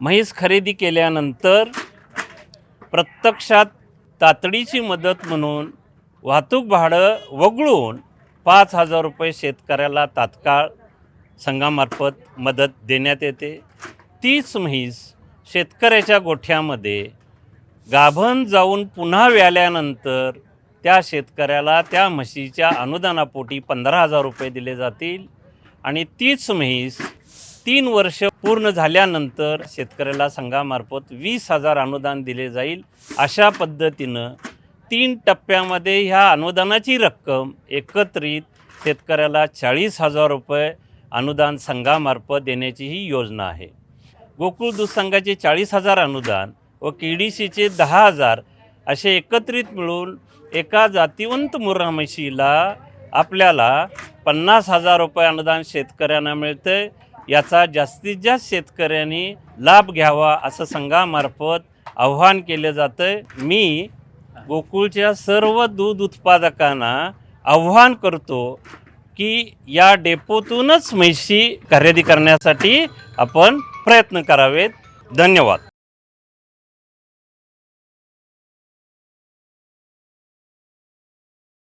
म्हैस खरेदी केल्यानंतर प्रत्यक्षात तातडीची मदत म्हणून वाहतूक भाडं वगळून पाच हजार रुपये शेतकऱ्याला तात्काळ संघामार्फत मदत देण्यात येते. तीच म्हैस शेतकऱ्याच्या गोठ्यामध्ये गाभण जाऊन पुन्हा व्याल्यानंतर त्या शेतकऱ्याला त्या म्हशीच्या अनुदानापोटी पंधरा हजार रुपये दिले जातील आणि तीच म्हैस तीन वर्ष पूर्ण झाल्यानंतर शेतकऱ्याला संघामार्फत वीस हजार अनुदान दिले जाईल. अशा पद्धतीनं तीन टप्प्यामध्ये ह्या अनुदानाची रक्कम एकत्रित शेतकऱ्याला चाळीस हजार रुपये अनुदान संघामार्फत देण्याची ही योजना आहे. गोकुळ दूध संघाचे चाळीस हजार अनुदान व के डी सीचे दहा हजार असे एकत्रित मिळून एका जातिवंत मुर्रा म्हशीला आपल्याला पन्नास हजार रुपये अनुदान शेतकऱ्यांना मिळतं याचा जास्तीत जास्त शेतकऱ्यांनी लाभ घ्यावा असं संघामार्फत आव्हान केलं जातं मी गोकुळच्या सर्व दूध उत्पादकांना आव्हान करतो की या डेपोतूनच म्हैशी खरेदी करण्यासाठी आपण प्रयत्न करावेत. धन्यवाद.